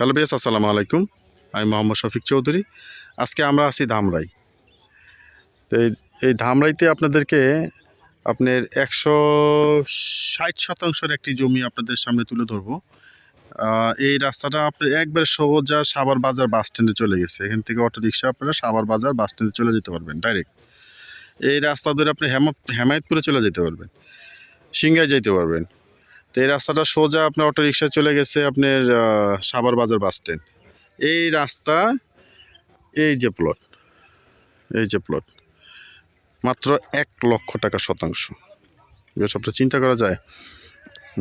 Hello base আসসালামু আলাইকুম। আমি মোহাম্মদ শফিক চৌধুরী। আজকে আমরা আছি ধামরাই। তো এই ধামরাইতে আপনাদেরকে আপনার একশো ষাট শতাংশের একটি জমি আপনাদের সামনে তুলে ধরবো। এই রাস্তাটা আপনার একবার সোজা সাভার বাজার বাস স্ট্যান্ডে চলে গেছে। এখান থেকে অটো রিক্সা আপনারা সাভার বাজার বাস স্ট্যান্ডে চলে যেতে পারবেন ডাইরেক্ট এই রাস্তা ধরে আপনি হেমা হেমায়তপুরে চলে যেতে পারবেন, সিংহায় যেতে পারবেন। তো এই রাস্তাটা সোজা আপনার অটো রিক্সা চলে গেছে আপনার সাভার বাজার বাস স্ট্যান্ড। এই রাস্তা, এই যে প্লট এই যে প্লট মাত্র এক লক্ষ টাকা শতাংশ। আপনার চিন্তা করা যায়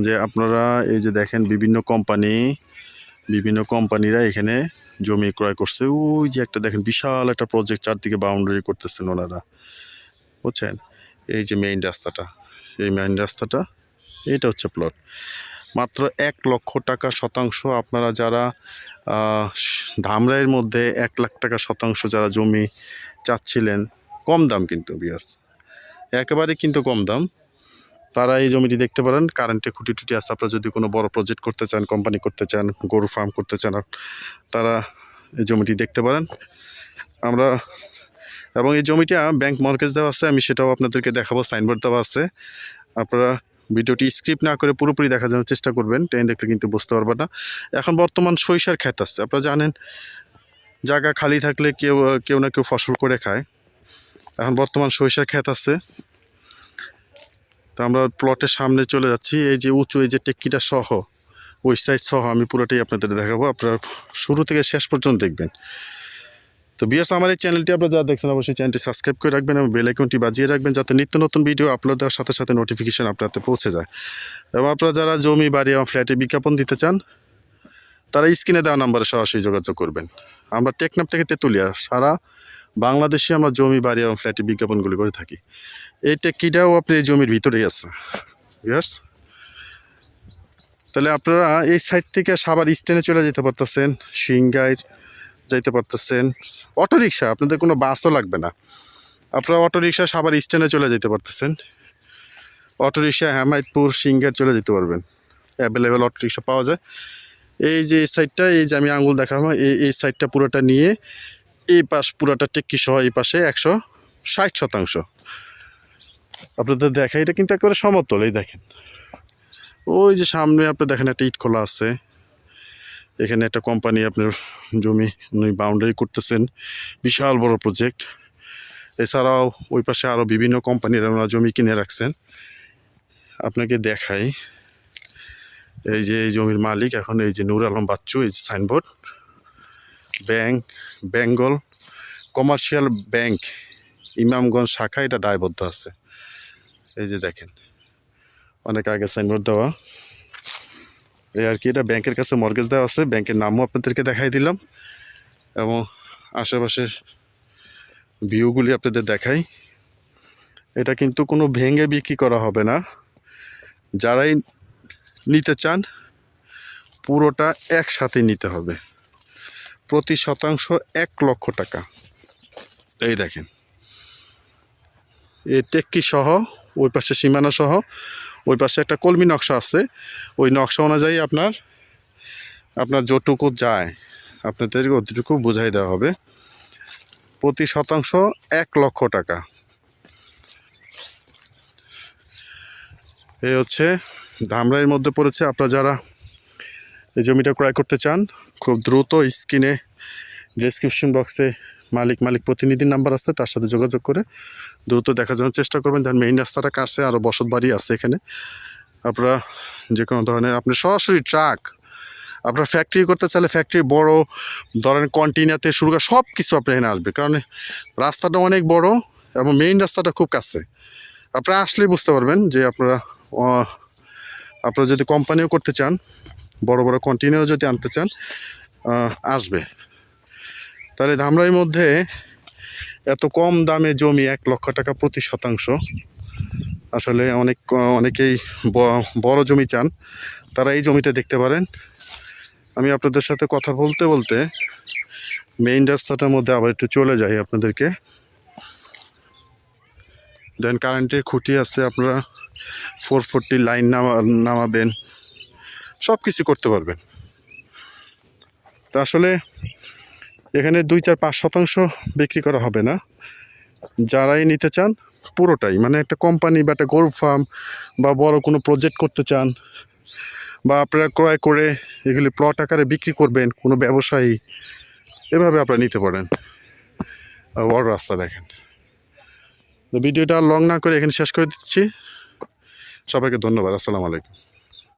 যে আপনারা এই যে দেখেন বিভিন্ন কোম্পানি বিভিন্ন কোম্পানিরা এখানে জমি ক্রয় করছে। ওই যে একটা দেখেন বিশাল একটা প্রজেক্ট চারদিকে বাউন্ডারি করতেছেন ওনারা। বুঝছেন? এই যে মেইন রাস্তাটা, এই মেইন রাস্তাটা এটা হচ্ছে প্লট মাত্র এক লক্ষ টাকা শতাংশ আপনারা যারা ধামরাইয়ের মধ্যে এক লাখ টাকা শতাংশ যারা জমি চাচ্ছিলেন, কম দাম কিন্তু বিয়ার্স একেবারে কিন্তু কম দাম। তারা এই জমিটি দেখতে পারেন কারেন্টে খুঁটি টুটি আছে। আপনারা যদি কোনো বড় প্রজেক্ট করতে চান কোম্পানি করতে চান, গরু ফার্ম করতে চান, তারা এই জমিটি দেখতে পারেন। আমরা, এবং এই জমিটা ব্যাংক মর্গেজ দেওয়া আছে, আমি সেটাও আপনাদেরকে দেখাবো সাইনবোর্ড দেওয়া আছে। আপনারা ভিডিওটি স্ক্রিপ্ট না করে পুরোপুরি দেখার জন্য চেষ্টা করবেন, ট্রেন দেখলে কিন্তু বুঝতে পারবেন না। এখন বর্তমান সরিষার ক্ষেত আছে। আপনারা জানেন, জায়গা খালি থাকলে কেউ কেউ না কেউ ফসল করে খায়। এখন বর্তমান সরিষার ক্ষেত আছে। তো আমরা প্লটের সামনে চলে যাচ্ছি। এই যে উঁচু, এই যে টেক্কিটা সহ, ওই সাইজ সহ আমি পুরোটাই আপনাদের দেখাবো। আপনারা শুরু থেকে শেষ পর্যন্ত দেখবেন। তো বিয়াস আমার এই চ্যানেলটি আপনারা যা দেখছেন, অবশ্যই চ্যানেলটি সাবস্ক্রাইব করে রাখবেন এবং বেল আইকনটি বাজিয়ে রাখবেন যাতে নিত্য নতুন ভিডিও আপলোড দেওয়ার সাথে সাথে নোটিফিকেশান আপনাতে পৌঁছে যায়। এবং আপনারা যারা জমি, বাড়ি এবং ফ্ল্যাটে বিজ্ঞাপন দিতে চান, তারা স্ক্রিনে দেওয়া নাম্বারে সরাসরি যোগাযোগ করবেন। আমরা টেকনাপ থেকে তেঁতুলিয়া, সারা বাংলাদেশে আমরা জমি, বাড়ি এবং ফ্ল্যাটে বিজ্ঞাপনগুলি করে থাকি। এই টেক্কিটাও আপনি এই জমির ভিতরেই আছে। ইয়ার্স তাহলে আপনারা এই সাইড থেকে সাবার স্ট্যান্ডে চলে যেতে পারতেছেন সিংগাইর যাইতে পারতেছেন। অটো রিক্সা আপনাদের কোনো বাসও লাগবে না। আপনারা অটো রিক্সা সাবার স্ট্যান্ডে চলে যেতে পারতেছেন। অটো রিক্সা হেমায়তপুর, সিঙ্গার চলে যেতে পারবেন। অ্যাভেলেবেল অটো রিক্সা পাওয়া যায়। এই যে এই সাইডটা, এই যে আমি আঙুল দেখাবো, এই এই সাইডটা পুরোটা নিয়ে এই পাশ পুরোটা টেক্কি সহ, এই পাশে একশো ষাট শতাংশ। আপনাদের দেখা এটা কিন্তু একেবারে সমতল, এই দেখেন। ওই যে সামনে আপনি দেখেন একটা ইট খোলা আছে। এখানে একটা কোম্পানি আপনার জমি উনি বাউন্ডারি করতেছেন। বিশাল বড় প্রজেক্ট এছাড়াও ওই পাশে আরও বিভিন্ন কোম্পানির ওনারা জমি কিনে রাখছেন। আপনাকে দেখাই। এই যে এই জমির মালিক, এখন এই যে নূর আলম বাচ্চু, এই যে signboard bank Bengal commercial bank, Imamganj শাখা, এটা দায়বদ্ধ আছে। এই যে দেখেন, অনেক আগে সাইনবোর্ড দেওয়া। এই আর কি, এটা ব্যাংকের কাছে মর্গেজ দেওয়া আছে, ব্যাংকের নামও আপনাদেরকে দেখাই দিলাম। এবং আশেপাশের ভিউগুলি আপনাদের দেখাই। এটা কিন্তু কোনো ভেঙে বিক্রি করা হবে না। যারাই নিতে চান, পুরোটা একসাথে নিতে হবে। প্রতি শতাংশ এক লক্ষ টাকা। এই দেখেন। এ টেক্কি সহ, ওই পাশে সীমানা সহ ওই পাশে একটা কলমি নকশা আছে। ওই নকশা অনুযায়ী আপনার আপনার যতটুকু যায়, আপনাদেরকে অতটুকু বোঝাই দেওয়া হবে। প্রতি শতাংশ এক লক্ষ টাকা। এই হচ্ছে ধামরাইয়ের মধ্যে পড়েছে আপনারা যারা এই জমিটা ক্রয় করতে চান, খুব দ্রুত স্ক্রিনে ডেসক্রিপশন বক্সে মালিক মালিক প্রতিনিধির নাম্বার আছে, তার সাথে যোগাযোগ করে দ্রুত দেখার জন্য চেষ্টা করবেন। দেন মেইন রাস্তাটা কাছে আরও বসত বাড়ি আছে এখানে। আপনারা যে কোনো ধরনের, আপনি সরাসরি ট্রাক, আপনার ফ্যাক্টরি করতে চাইলে ফ্যাক্টরি বড়, ধরেন কন্টেনারতে শুরু করে সব কিছু আপনার এখানে আসবে। কারণ রাস্তাটা অনেক বড় এবং মেইন রাস্তাটা খুব কাছে। আপনারা আসলেই বুঝতে পারবেন যে আপনারা আপনারা যদি কোম্পানিও করতে চান, বড় বড় কন্টেনারও যদি আনতে চান আসবে। তাহলে ধামরাইয়ের মধ্যে এত কম দামে জমি এক লক্ষ টাকা প্রতি শতাংশ। আসলে অনেক, অনেকেই বড় জমি চান, তারা এই জমিটা দেখতে পারেন। আমি আপনাদের সাথে কথা বলতে বলতে মেইন রাস্তাটার মধ্যে আবার একটু চলে যাই আপনাদেরকে। দেন কারেন্টের খুঁটি আছে আপনারা ফোর ফোরটি লাইন নামা, নামাবেন সব কিছু করতে পারবেন। তা আসলে এখানে দুই চার পাঁচ শতাংশ বিক্রি করা হবে না। যারাই নিতে চান, পুরোটাই মানে একটা কোম্পানি বা একটা গরু ফার্ম বা বড় কোনো প্রজেক্ট করতে চান বা আপনারা ক্রয় করে এগুলি প্লট আকারে বিক্রি করবেন, কোনো ব্যবসায়ী, এভাবে আপনারা নিতে পারেন। বড় রাস্তা দেখেন। ভিডিওটা লং না করে এখানে শেষ করে দিচ্ছি। সবাইকে ধন্যবাদ। আসসালামু আলাইকুম।